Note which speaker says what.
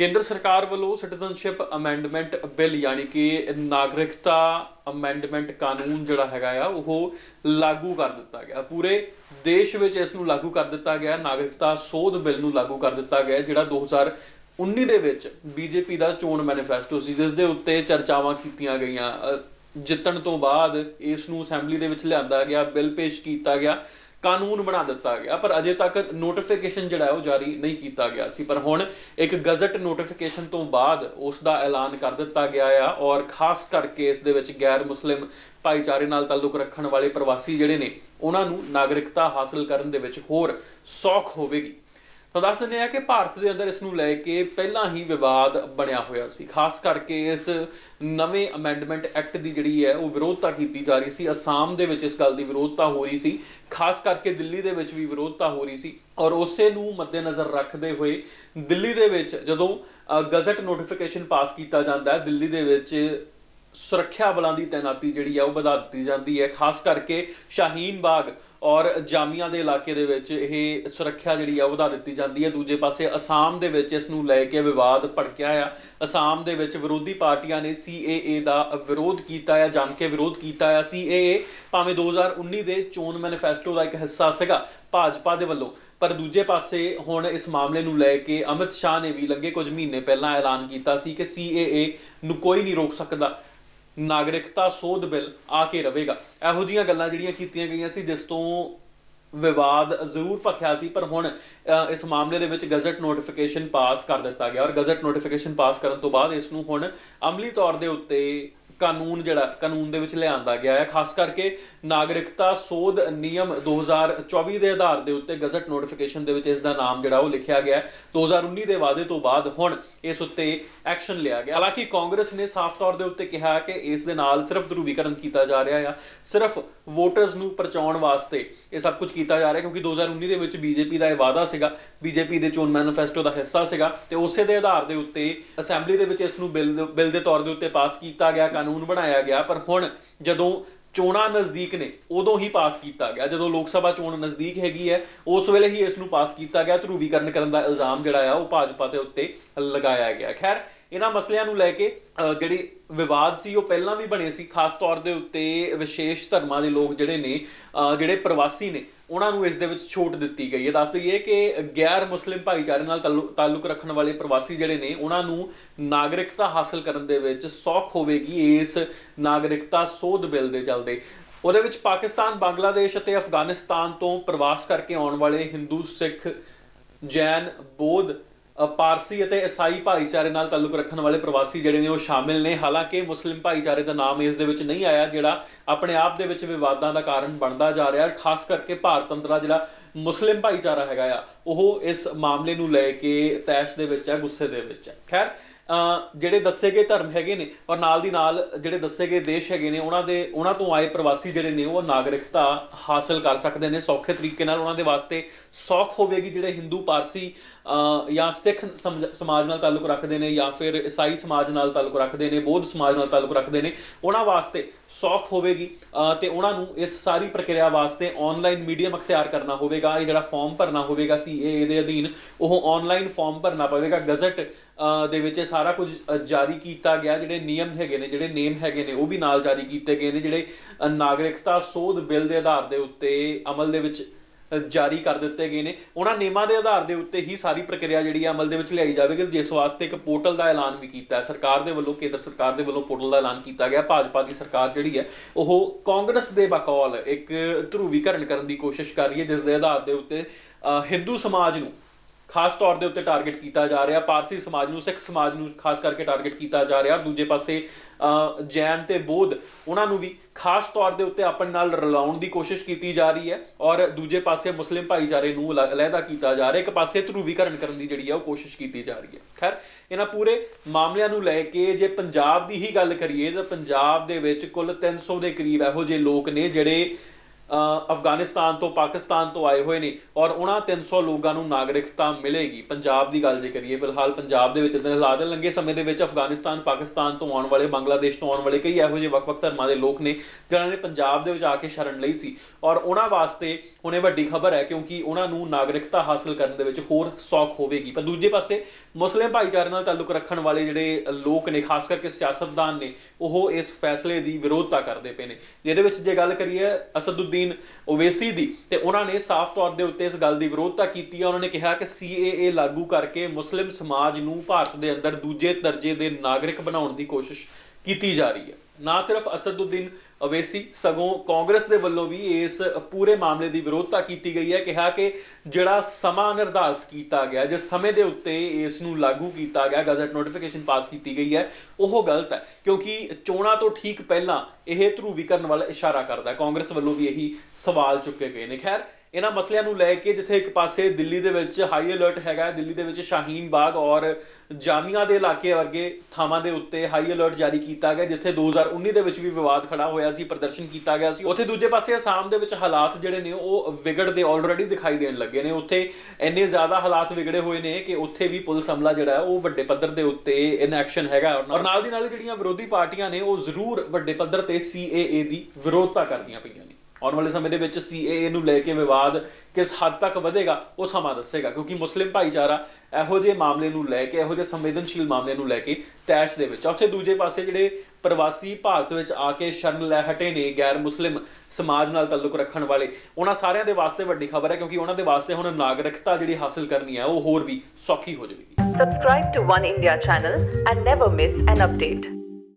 Speaker 1: ਕੇਂਦਰ ਸਰਕਾਰ ਵੱਲੋਂ ਸਿਟੀਜ਼ਨਸ਼ਿਪ ਅਮੈਂਡਮੈਂਟ ਬਿੱਲ, ਯਾਨੀ ਕਿ ਨਾਗਰਿਕਤਾ ਅਮੈਂਡਮੈਂਟ ਕਾਨੂੰਨ ਜਿਹੜਾ ਹੈਗਾ ਆ, ਉਹ ਲਾਗੂ ਕਰ ਦਿੱਤਾ ਗਿਆ। ਪੂਰੇ ਦੇਸ਼ ਵਿੱਚ ਇਸ ਨੂੰ ਲਾਗੂ ਕਰ ਦਿੱਤਾ ਗਿਆ। ਨਾਗਰਿਕਤਾ ਸੋਧ ਬਿੱਲ ਨੂੰ ਲਾਗੂ ਕਰ ਦਿੱਤਾ ਗਿਆ, ਜਿਹੜਾ 2019 ਦੇ ਵਿੱਚ ਬੀਜੇਪੀ ਦਾ ਚੋਣ ਮੈਨੀਫੈਸਟੋ ਸੀ, ਜਿਸ ਦੇ ਉੱਤੇ ਚਰਚਾਵਾਂ ਕੀਤੀਆਂ ਗਈਆਂ। ਜਿੱਤਣ ਤੋਂ ਬਾਅਦ ਇਸ ਨੂੰ ਅਸੈਂਬਲੀ ਦੇ ਵਿੱਚ ਲਿਆਂਦਾ ਗਿਆ, ਬਿੱਲ ਪੇਸ਼ ਕੀਤਾ ਗਿਆ। ਕਾਨੂੰਨ ਬਣਾ ਦਿੱਤਾ ਗਿਆ, ਪਰ ਅਜੇ ਤੱਕ ਨੋਟੀਫਿਕੇਸ਼ਨ ਜਿਹੜਾ ਹੈ ਉਹ ਜਾਰੀ ਨਹੀਂ ਕੀਤਾ ਗਿਆ ਸੀ। ਪਰ ਹੁਣ ਇੱਕ ਗਜ਼ਟ ਨੋਟੀਫਿਕੇਸ਼ਨ ਤੋਂ ਬਾਅਦ ਉਸ ਦਾ ਐਲਾਨ ਕਰ ਦਿੱਤਾ ਗਿਆ ਆ ਔਰ ਖਾਸ ਕਰਕੇ ਇਸ ਦੇ ਵਿੱਚ ਗੈਰ ਮੁਸਲਿਮ ਭਾਈਚਾਰੇ ਨਾਲ ਤਾਲੁਕ ਰੱਖਣ ਵਾਲੇ ਪ੍ਰਵਾਸੀ ਜਿਹੜੇ ਨੇ, ਉਹਨਾਂ ਨੂੰ ਨਾਗਰਿਕਤਾ ਹਾਸਲ ਕਰਨ ਦੇ ਵਿੱਚ ਹੋਰ ਸੌਖ ਹੋਵੇਗੀ। ਤਾਂ ਦੱਸ ਦਿੰਦੇ ਆ ਕਿ ਭਾਰਤ ਦੇ ਅੰਦਰ ਇਸ ਨੂੰ ਲੈ ਕੇ ਪਹਿਲਾਂ ਹੀ ਵਿਵਾਦ ਬਣਿਆ ਹੋਇਆ ਸੀ। ਖਾਸ ਕਰਕੇ ਇਸ ਨਵੇਂ ਅਮੈਂਡਮੈਂਟ ਐਕਟ ਦੀ ਜਿਹੜੀ ਹੈ, ਉਹ ਵਿਰੋਧਤਾ ਕੀਤੀ ਜਾ ਰਹੀ ਸੀ। ਅਸਾਮ ਦੇ ਵਿੱਚ ਇਸ ਗੱਲ ਦੀ ਵਿਰੋਧਤਾ ਹੋ ਰਹੀ ਸੀ। ਖਾਸ ਕਰਕੇ ਦਿੱਲੀ ਦੇ ਵਿੱਚ ਵੀ ਵਿਰੋਧਤਾ ਹੋ ਰਹੀ ਸੀ। ਔਰ ਉਸੇ ਨੂੰ ਮੱਦੇਨਜ਼ਰ ਰੱਖਦੇ ਹੋਏ ਦਿੱਲੀ ਦੇ ਵਿੱਚ ਜਦੋਂ ਗਜ਼ਟ ਨੋਟੀਫਿਕੇਸ਼ਨ ਪਾਸ ਕੀਤਾ ਜਾਂਦਾ ਹੈ, ਦਿੱਲੀ ਦੇ ਵਿੱਚ ਸੁਰੱਖਿਆ ਬਲਾਂ ਦੀ ਤਾਇਨਾਤੀ ਜਿਹੜੀ ਆ ਉਹ ਵਧਾ ਦਿੱਤੀ ਜਾਂਦੀ ਹੈ। ਖਾਸ ਕਰਕੇ ਸ਼ਾਹੀਨ ਬਾਗ ਔਰ ਜਾਮੀਆਂ ਦੇ ਇਲਾਕੇ ਦੇ ਵਿੱਚ ਇਹ ਸੁਰੱਖਿਆ ਜਿਹੜੀ ਆ, ਵਧਾ ਦਿੱਤੀ ਜਾਂਦੀ ਹੈ। ਦੂਜੇ ਪਾਸੇ ਅਸਾਮ ਦੇ ਵਿੱਚ ਇਸ ਨੂੰ ਲੈ ਕੇ ਵਿਵਾਦ ਭੜਕਿਆ ਆ। ਅਸਾਮ ਦੇ ਵਿੱਚ ਵਿਰੋਧੀ ਪਾਰਟੀਆਂ ਨੇ CAA ਦਾ ਵਿਰੋਧ ਕੀਤਾ ਆ ਜੰਮ ਕੇ ਵਿਰੋਧ ਕੀਤਾ ਆ। CAA ਭਾਵੇਂ 2019 ਦੇ ਚੋਣ ਮੈਨੀਫੈਸਟੋ ਦਾ ਇੱਕ ਹਿੱਸਾ ਸੀਗਾ ਭਾਜਪਾ ਦੇ ਵੱਲੋਂ, ਪਰ ਦੂਜੇ ਪਾਸੇ ਹੁਣ ਇਸ ਮਾਮਲੇ ਨੂੰ ਲੈ ਕੇ ਅਮਿਤ ਸ਼ਾਹ ਨੇ ਵੀ ਲੰਘੇ ਕੁਝ ਮਹੀਨੇ ਪਹਿਲਾਂ ਐਲਾਨ ਕੀਤਾ ਸੀ ਕਿ CAA ਨੂੰ ਕੋਈ ਨਹੀਂ ਰੋਕ ਸਕਦਾ। ਨਾਗਰਿਕਤਾ ਸੋਧ ਬਿੱਲ ਆ ਕੇ ਰਵੇਗਾ। ਇਹੋ ਜੀਆਂ ਗੱਲਾਂ ਜਿਹੜੀਆਂ ਕੀਤੀਆਂ ਗਈਆਂ ਸੀ, ਜਿਸ ਤੋਂ ਵਿਵਾਦ ਜ਼ਰੂਰ ਭਖਿਆ ਸੀ, ਪਰ ਹੁਣ ਇਸ ਮਾਮਲੇ ਦੇ ਵਿੱਚ ਗਜ਼ਟ ਨੋਟੀਫਿਕੇਸ਼ਨ ਪਾਸ ਕਰ ਦਿੱਤਾ ਗਿਆ। ਔਰ ਗਜ਼ਟ ਨੋਟੀਫਿਕੇਸ਼ਨ ਪਾਸ ਕਰਨ ਤੋਂ ਬਾਅਦ ਇਸ ਨੂੰ ਹੁਣ ਅਮਲੀ ਤੌਰ ਦੇ ਉੱਤੇ ਕਾਨੂੰਨ ਜਿਹੜਾ ਕਾਨੂੰਨ ਦੇ ਵਿੱਚ ਲਿਆਂਦਾ ਗਿਆ ਹੈ। ਖਾਸ ਕਰਕੇ ਨਾਗਰਿਕਤਾ ਸੋਧ ਨਿਯਮ 2024 ਦੇ ਆਧਾਰ ਦੇ ਉੱਤੇ ਗਜ਼ਟ ਨੋਟੀਫਿਕੇਸ਼ਨ ਦੇ ਵਿੱਚ ਇਸ ਦਾ ਨਾਮ ਜਿਹੜਾ ਉਹ ਲਿਖਿਆ ਗਿਆ ਹੈ। 2019 ਦੇ ਵਾਅਦੇ ਤੋਂ ਬਾਅਦ ਹੁਣ ਇਸ ਉੱਤੇ ਐਕਸ਼ਨ ਲਿਆ ਗਿਆ। ਹਾਲਾਂਕਿ ਕਾਂਗਰਸ ਨੇ ਸਾਫ਼ ਤੌਰ ਦੇ ਉੱਤੇ ਕਿਹਾ ਕਿ ਇਸ ਦੇ ਨਾਲ ਸਿਰਫ ਧਰੂਵੀਕਰਨ ਕੀਤਾ ਜਾ ਰਿਹਾ ਆ। ਸਿਰਫ ਵੋਟਰਸ ਨੂੰ ਪਰਚਾਉਣ ਵਾਸਤੇ ਇਹ ਸਭ ਕੁਝ ਕੀਤਾ ਜਾ ਰਿਹਾ ਕਿਉਂਕਿ 2019 ਦੇ ਵਿੱਚ ਬੀਜੇਪੀ ਦਾ ਇਹ ਵਾਅਦਾ ਸੀਗਾ। ਬੀਜੇਪੀ ਦੇ ਚੋਣ ਮੈਨੀਫੈਸਟੋ ਦਾ ਹਿੱਸਾ ਸੀਗਾ ਤੇ ਉਸੇ ਦੇ ਆਧਾਰ ਦੇ ਉੱਤੇ ਅਸੈਂਬਲੀ ਦੇ ਵਿੱਚ ਇਸ ਨੂੰ ਬਿੱਲ ਬਿੱਲ ਦੇ ਤੌਰ ਦੇ ਉੱਤੇ ਪਾਸ ਕੀਤਾ ਗਿਆ। ਕਾਨੂੰਨ ਬਣਾਇਆ ਗਿਆ, ਪਰ ਹੁਣ ਜਦੋਂ ਚੋਣਾਂ ਨਜ਼ਦੀਕ ਨੇ, ਉਦੋਂ ਹੀ ਪਾਸ ਕੀਤਾ ਗਿਆ। ਜਦੋਂ ਲੋਕ ਸਭਾ ਚੋਣ ਨਜ਼ਦੀਕ ਹੈਗੀ ਹੈ, ਉਸ ਵੇਲੇ ਹੀ ਇਸ ਨੂੰ ਪਾਸ ਕੀਤਾ ਗਿਆ। ਧਰੂਵੀਕਰਨ ਕਰਨ ਦਾ ਇਲਜ਼ਾਮ ਜਿਹੜਾ ਆ, ਉਹ ਭਾਜਪਾ ਦੇ ਉੱਤੇ ਲਗਾਇਆ ਗਿਆ। ਖੈਰ, ਇਹਨਾਂ ਮਸਲਿਆਂ ਨੂੰ ਲੈ ਕੇ ਜਿਹੜੀ ਵਿਵਾਦ ਸੀ, ਉਹ ਪਹਿਲਾਂ ਵੀ ਬਣੇ ਸੀ। ਖਾਸ ਤੌਰ ਦੇ ਉੱਤੇ ਵਿਸ਼ੇਸ਼ ਧਰਮਾਂ ਦੇ ਲੋਕ ਜਿਹੜੇ ਨੇ ਜਿਹੜੇ ਪ੍ਰਵਾਸੀ ਨੇ ਉਹਨਾਂ ਨੂੰ ਇਸ ਦੇ ਵਿੱਚ ਛੋਟ ਦਿੱਤੀ ਗਈ ਹੈ। ਦੱਸ ਦਈਏ ਕਿ ਗੈਰ ਮੁਸਲਿਮ ਭਾਈਚਾਰੇ ਨਾਲ ਤਾਲੁ- ਤਾਲੁਕ ਰੱਖਣ ਵਾਲੇ ਪ੍ਰਵਾਸੀ ਜਿਹੜੇ ਨੇ, ਉਹਨਾਂ ਨੂੰ ਨਾਗਰਿਕਤਾ ਹਾਸਲ ਕਰਨ ਦੇ ਵਿੱਚ ਸੌਖ ਹੋਵੇਗੀ ਇਸ ਨਾਗਰਿਕਤਾ ਸੋਧ ਬਿੱਲ ਦੇ ਚੱਲਦੇ। ਉਹਦੇ ਵਿੱਚ ਪਾਕਿਸਤਾਨ, ਬੰਗਲਾਦੇਸ਼ ਅਤੇ ਅਫਗਾਨਿਸਤਾਨ ਤੋਂ ਪ੍ਰਵਾਸ ਕਰਕੇ ਆਉਣ ਵਾਲੇ ਹਿੰਦੂ, ਸਿੱਖ, ਜੈਨ, ਬੋਧ ਪਾਰਸੀ ਅਤੇ ਈਸਾਈ ਭਾਈਚਾਰੇ ਨਾਲ ਤਾਲੁਕ ਰੱਖਣ ਵਾਲੇ ਪ੍ਰਵਾਸੀ ਜਿਹੜੇ ਨੇ ਉਹ ਸ਼ਾਮਿਲ ਨੇ। ਹਾਲਾਂਕਿ ਮੁਸਲਿਮ ਭਾਈਚਾਰੇ ਦਾ ਨਾਮ ਇਸ ਦੇ ਵਿੱਚ ਨਹੀਂ ਆਇਆ, ਜਿਹੜਾ ਆਪਣੇ ਆਪ ਦੇ ਵਿੱਚ ਵਿਵਾਦਾਂ ਦਾ ਕਾਰਨ ਬਣਦਾ ਜਾ ਰਿਹਾ ਖਾਸ ਕਰਕੇ ਭਾਰਤ ਅੰਦਰਾ ਜਿਹੜਾ ਮੁਸਲਿਮ ਭਾਈਚਾਰਾ ਹੈਗਾ ਆ, ਉਹ ਇਸ ਮਾਮਲੇ ਨੂੰ ਲੈ ਕੇ ਤੈਸ਼ ਦੇ ਵਿੱਚ ਹੈ ਗੁੱਸੇ ਦੇ ਵਿੱਚ ਹੈ ਖੈਰ ਜਿਹੜੇ ਦੱਸੇ ਗਏ ਧਰਮ ਹੈਗੇ ਨੇ ਔਰ ਨਾਲ ਦੀ ਨਾਲ ਜਿਹੜੇ ਦੱਸੇ ਗਏ ਦੇਸ਼ ਹੈਗੇ ਨੇ, ਉਹਨਾਂ ਦੇ, ਉਹਨਾਂ ਤੋਂ ਆਏ ਪ੍ਰਵਾਸੀ ਜਿਹੜੇ ਨੇ, ਉਹ ਨਾਗਰਿਕਤਾ ਹਾਸਲ ਕਰ ਸਕਦੇ ਨੇ, ਸੌਖੇ ਤਰੀਕੇ ਨਾਲ ਉਹਨਾਂ ਦੇ ਵਾਸਤੇ ਸੌਖ ਹੋਵੇਗੀ ਜਿਹੜੇ ਹਿੰਦੂ, ਪਾਰਸੀ ਜਾਂ ਸਿੱਖ ਸਮਝ- ਸਮਾਜ ਨਾਲ ਤਾਲੁਕ ਰੱਖਦੇ ਨੇ ਜਾਂ ਫਿਰ ਈਸਾਈ ਸਮਾਜ ਨਾਲ ਤਾਲੁਕ ਰੱਖਦੇ ਨੇ, ਬੌਧ ਸਮਾਜ ਨਾਲ ਤਾਲੁਕ ਰੱਖਦੇ ਨੇ, ਉਹਨਾਂ ਵਾਸਤੇ ਸੌਖ ਹੋਵੇਗੀ ਅ, ਤੇ ਉਹਨਾਂ ਨੂੰ ਇਸ ਸਾਰੀ ਪ੍ਰਕਿਰਿਆ ਵਾਸਤੇ ਆਨਲਾਈਨ ਮੀਡੀਅਮ ਅਖਤਿਆਰ ਕਰਨਾ ਹੋਵੇਗਾ ਇਹ ਜਿਹੜਾ ਫਾਰਮ ਭਰਨਾ ਹੋਵੇਗਾ ਸੀਏ ਦੇ ਅਧੀਨ ਉਹ ਆਨਲਾਈਨ ਫਾਰਮ ਭਰਨਾ ਪਵੇਗਾ। ਗਜ਼ਟ ਦੇ ਵਿੱਚ ਇਹ ਸਾਰਾ ਕੁਝ ਜਾਰੀ ਕੀਤਾ ਗਿਆ। ਜਿਹੜੇ ਨਿਯਮ ਹੈਗੇ ਨੇ ਜਿਹੜੇ ਨੇਮ ਹੈਗੇ ਨੇ ਉਹ ਵੀ ਨਾਲ ਜਾਰੀ ਕੀਤੇ ਗਏ ਨੇ ਜਿਹੜੇ ਨਾਗਰਿਕਤਾ ਸੋਧ ਬਿੱਲ ਦੇ ਆਧਾਰ ਦੇ ਉੱਤੇ ਅਮਲ ਦੇ ਵਿੱਚ ਜਾਰੀ ਕਰ ਦਿੱਤੇ ਗਏ ਨੇ। ਉਹਨਾਂ ਨਿਯਮਾਂ ਦੇ ਆਧਾਰ ਦੇ ਉੱਤੇ ਹੀ ਸਾਰੀ ਪ੍ਰਕਿਰਿਆ ਜਿਹੜੀ ਹੈ ਅਮਲ ਦੇ ਵਿੱਚ ਲਿਆਈ ਜਾਵੇਗੀ ਜਿਸ ਵਾਸਤੇ ਇੱਕ ਪੋਰਟਲ ਦਾ ਐਲਾਨ ਵੀ ਕੀਤਾ ਹੈ। ਸਰਕਾਰ ਦੇ ਵੱਲੋਂ, ਕੇਂਦਰ ਸਰਕਾਰ ਦੇ ਵੱਲੋਂ ਪੋਰਟਲ ਦਾ ਐਲਾਨ ਕੀਤਾ ਗਿਆ। ਭਾਜਪਾ ਦੀ ਸਰਕਾਰ ਜਿਹੜੀ ਹੈ, ਉਹ ਕਾਂਗਰਸ ਦੇ ਬਕੌਲ ਇੱਕ ਧਰੂਵੀਕਰਨ ਕਰਨ ਦੀ ਕੋਸ਼ਿਸ਼ ਕਰ ਰਹੀ ਹੈ, ਜਿਸ ਦੇ ਆਧਾਰ ਦੇ ਉੱਤੇ ਹਿੰਦੂ ਸਮਾਜ ਨੂੰ ਖਾਸ ਤੌਰ ਦੇ ਉੱਤੇ ਟਾਰਗੇਟ ਕੀਤਾ ਜਾ ਰਿਹਾ। ਪਾਰਸੀ ਸਮਾਜ ਨੂੰ, ਸਿੱਖ ਸਮਾਜ ਨੂੰ ਖਾਸ ਕਰਕੇ ਟਾਰਗੇਟ ਕੀਤਾ ਜਾ ਰਿਹਾ। ਦੂਜੇ ਪਾਸੇ ਜੈਨ ਤੇ ਬੋਧ, ਉਹਨਾਂ ਨੂੰ ਵੀ ਖਾਸ ਤੌਰ ਦੇ ਉੱਤੇ ਆਪਣੇ ਨਾਲ ਰਲਾਉਣ ਦੀ ਕੋਸ਼ਿਸ਼ ਕੀਤੀ ਜਾ ਰਹੀ ਹੈ ਔਰ ਦੂਜੇ ਪਾਸੇ ਮੁਸਲਿਮ ਭਾਈਚਾਰੇ ਨੂੰ ਅਲੱਗ- ਅਲੱਗਾ ਕੀਤਾ ਜਾ ਰਿਹਾ ਇੱਕ ਪਾਸੇ ਧਰੂਵੀਕਰਨ ਕਰਨ ਦੀ ਜਿਹੜੀ ਹੈ ਉਹ ਕੋਸ਼ਿਸ਼ ਕੀਤੀ ਜਾ ਰਹੀ ਹੈ। ਖੈਰ, ਇਹਨਾਂ ਪੂਰੇ ਮਾਮਲਿਆਂ ਨੂੰ ਲੈ ਕੇ ਜੇ ਪੰਜਾਬ ਦੀ ਹੀ ਗੱਲ ਕਰੀਏ ਤਾਂ ਪੰਜਾਬ ਦੇ ਵਿੱਚ ਕੁੱਲ 300 ਦੇ ਕਰੀਬ ਇਹੋ ਜਿਹੇ ਲੋਕ ਨੇ ਜਿਹੜੇ ਅਫਗਾਨਿਸਤਾਨ ਤੋਂ, ਪਾਕਿਸਤਾਨ ਤੋਂ ਆਏ ਹੋਏ ਨੇ ਔਰ ਉਹਨਾਂ 300 ਲੋਕਾਂ ਨੂੰ ਨਾਗਰਿਕਤਾ ਮਿਲੇਗੀ। ਪੰਜਾਬ ਦੀ ਗੱਲ ਜੇ ਕਰੀਏ, ਫਿਲਹਾਲ ਪੰਜਾਬ ਦੇ ਵਿੱਚ ਇਦਾਂ ਦੇ ਹਾਲਾਤ ਲੰਗੇ ਸਮੇਂ ਦੇ ਵਿੱਚ ਅਫਗਾਨਿਸਤਾਨ, ਪਾਕਿਸਤਾਨ ਤੋਂ ਆਉਣ ਵਾਲੇ, ਬੰਗਲਾਦੇਸ਼ ਤੋਂ ਆਉਣ ਵਾਲੇ ਕਈ ਇਹੋ ਜਿਹੇ ਵੱਖ-ਵੱਖ ਧਰਮਾਂ ਦੇ ਲੋਕ ਨੇ ਜਿਨ੍ਹਾਂ ਨੇ ਪੰਜਾਬ ਦੇ ਵਿੱਚ ਆ ਕੇ ਸ਼ਰਨ ਲਈ ਸੀ। ਔਰ ਉਹਨਾਂ ਵਾਸਤੇ ਹੁਣੇ ਵੱਡੀ ਖਬਰ ਹੈ ਕਿਉਂਕਿ ਉਹਨਾਂ ਨੂੰ ਨਾਗਰਿਕਤਾ ਹਾਸਲ ਕਰਨ ਦੇ ਵਿੱਚ ਹੋਰ ਸੌਖ ਹੋਵੇਗੀ। ਪਰ ਦੂਜੇ ਪਾਸੇ ਮੁਸਲਿਮ ਭਾਈਚਾਰੇ ਨਾਲ ਤਾਲੁਕ ਰੱਖਣ ਵਾਲੇ ਜਿਹੜੇ ਲੋਕ ਨੇ, ਖਾਸ ਕਰਕੇ ਸਿਆਸਤਦਾਨ ਨੇ, ਉਹ ਇਸ ਫੈਸਲੇ ਦੀ ਵਿਰੋਧਤਾ ਕਰਦੇ ਪਏ ਨੇ। ਜਿਹਦੇ ਵਿੱਚ ਜੇ ਗੱਲ ਕਰੀਏ, ਅਸਦੁੱਦੀਨ ਓਵੈਸੀ ਦੀ ਤੇ ਉਹਨਾਂ ਨੇ ਸਾਫ਼ ਤੌਰ ਦੇ ਉੱਤੇ ਇਸ ਗੱਲ ਦੀ ਵਿਰੋਧਤਾ ਕੀਤੀ ਹੈ ਉਹਨਾਂ ਨੇ ਕਿਹਾ ਕਿ CAA ਲਾਗੂ ਕਰਕੇ ਮੁਸਲਿਮ ਸਮਾਜ ਨੂੰ ਭਾਰਤ ਦੇ ਅੰਦਰ ਦੂਜੇ ਦਰਜੇ ਦੇ ਨਾਗਰਿਕ ਬਣਾਉਣ ਦੀ ਕੋਸ਼ਿਸ਼ ਕੀਤੀ ਜਾ ਰਹੀ ਹੈ। ਨਾ ਸਿਰਫ ਅਸਦੁੱਦੀਨ ਅਵੇਸੀ, ਸਗੋਂ ਕਾਂਗਰਸ ਦੇ ਵੱਲੋਂ ਵੀ ਇਸ ਪੂਰੇ ਮਾਮਲੇ ਦੀ ਵਿਰੋਧਤਾ ਕੀਤੀ ਗਈ ਹੈ। ਕਿਹਾ ਕਿ ਜਿਹੜਾ ਸਮਾਂ ਨਿਰਧਾਰਿਤ ਕੀਤਾ ਗਿਆ, ਜਿਸ ਸਮੇਂ ਦੇ ਉੱਤੇ ਇਸ ਨੂੰ ਲਾਗੂ ਕੀਤਾ ਗਿਆ, ਗਜ਼ਟ ਨੋਟੀਫਿਕੇਸ਼ਨ ਪਾਸ ਕੀਤੀ ਗਈ ਹੈ, ਉਹ ਗਲਤ ਹੈ। ਕਿਉਂਕਿ ਚੋਣਾਂ ਤੋਂ ਠੀਕ ਪਹਿਲਾਂ ਇਹ ਧਰੂਵੀਕਰਨ ਵੱਲ ਇਸ਼ਾਰਾ ਕਰਦਾ ਹੈ। ਕਾਂਗਰਸ ਵੱਲੋਂ ਵੀ ਇਹੀ ਸਵਾਲ ਚੁੱਕੇ ਗਏ ਨੇ। ਖੈਰ ਇਹਨਾਂ ਮਸਲਿਆਂ ਨੂੰ ਲੈ ਕੇ ਜਿੱਥੇ ਇੱਕ ਪਾਸੇ ਦਿੱਲੀ ਦੇ ਵਿੱਚ ਹਾਈ ਅਲਰਟ ਹੈਗਾ ਦਿੱਲੀ ਦੇ ਵਿੱਚ ਸ਼ਾਹੀਨ ਬਾਗ ਔਰ ਜਾਮੀਆ ਦੇ ਇਲਾਕੇ ਵਰਗੇ ਥਾਵਾਂ ਦੇ ਉੱਤੇ ਹਾਈ ਅਲਰਟ ਜਾਰੀ ਕੀਤਾ ਗਿਆ, ਜਿੱਥੇ 2019 ਦੇ ਵਿੱਚ ਵੀ ਵਿਵਾਦ ਖੜਾ ਹੋਇਆ ਸੀ, ਪ੍ਰਦਰਸ਼ਨ ਕੀਤਾ ਗਿਆ ਸੀ। ਉੱਥੇ ਦੂਜੇ ਪਾਸੇ ਅਸਾਮ ਦੇ ਵਿੱਚ ਹਾਲਾਤ ਜਿਹੜੇ ਨੇ, ਉਹ ਵਿਗੜਦੇ ਆਲਰੇਡੀ ਦਿਖਾਈ ਦੇਣ ਲੱਗੇ ਨੇ। ਉੱਥੇ ਇੰਨੇ ਜ਼ਿਆਦਾ ਹਾਲਾਤ ਵਿਗੜੇ ਹੋਏ ਨੇ ਕਿ ਉੱਥੇ ਵੀ ਪੁਲਿਸ ਹਮਲਾ ਜਿਹੜਾ ਹੈ, ਉਹ ਵੱਡੇ ਪੱਧਰ ਦੇ ਉੱਤੇ ਇਨਐਕਸ਼ਨ ਹੈਗਾ। ਔਰ ਨਾਲ ਦੀ ਨਾਲ ਹੀ ਜਿਹੜੀਆਂ ਵਿਰੋਧੀ ਪਾਰਟੀਆਂ ਨੇ, ਉਹ ਜ਼ਰੂਰ ਵੱਡੇ ਪੱਧਰ ਤੇ CAA ਦੀ ਵਿਰੋਧਤਾ ਕਰਦੀਆਂ ਪਈਆਂ ਨੇ। ਆਉਣ ਵਾਲੇ ਸਮੇਂ ਦੇ ਵਿੱਚ CAA ਨੂੰ ਲੈ ਕੇ ਵਿਵਾਦ ਕਿਸ ਹੱਦ ਤੱਕ ਵਧੇਗਾ, ਉਹ ਸਮਾਂ ਦੱਸੇਗਾ, ਕਿਉਂਕਿ ਮੁਸਲਿਮ ਭਾਈਚਾਰਾ ਇਹੋ ਜਿਹੇ ਮਾਮਲੇ ਨੂੰ ਲੈ ਕੇ, ਇਹੋ ਜਿਹੇ ਸੰਵੇਦਨਸ਼ੀਲ ਮਾਮਲੇ ਨੂੰ ਲੈ ਕੇ ਤੈਸ਼ ਦੇ ਵਿੱਚ ਉੱਥੇ ਦੂਜੇ ਪਾਸੇ ਜਿਹੜੇ ਪ੍ਰਵਾਸੀ ਭਾਰਤ ਵਿੱਚ ਆ ਕੇ ਸ਼ਰਨ ਲੈ ਹਟੇ ਨੇ ਗੈਰ ਮੁਸਲਿਮ ਸਮਾਜ ਨਾਲ ਤਾਲੁਕ ਰੱਖਣ ਵਾਲੇ, ਉਹਨਾਂ ਸਾਰਿਆਂ ਦੇ ਵਾਸਤੇ ਵੱਡੀ ਖਬਰ ਹੈ, ਕਿਉਂਕਿ ਉਹਨਾਂ ਦੇ ਵਾਸਤੇ ਹੁਣ ਨਾਗਰਿਕਤਾ ਜਿਹੜੀ ਹਾਸਲ ਕਰਨੀ ਹੈ, ਉਹ ਹੋਰ ਵੀ ਸੌਖੀ ਹੋ ਜਾਵੇਗੀ
Speaker 2: Subscribe to One India channel and never miss an update.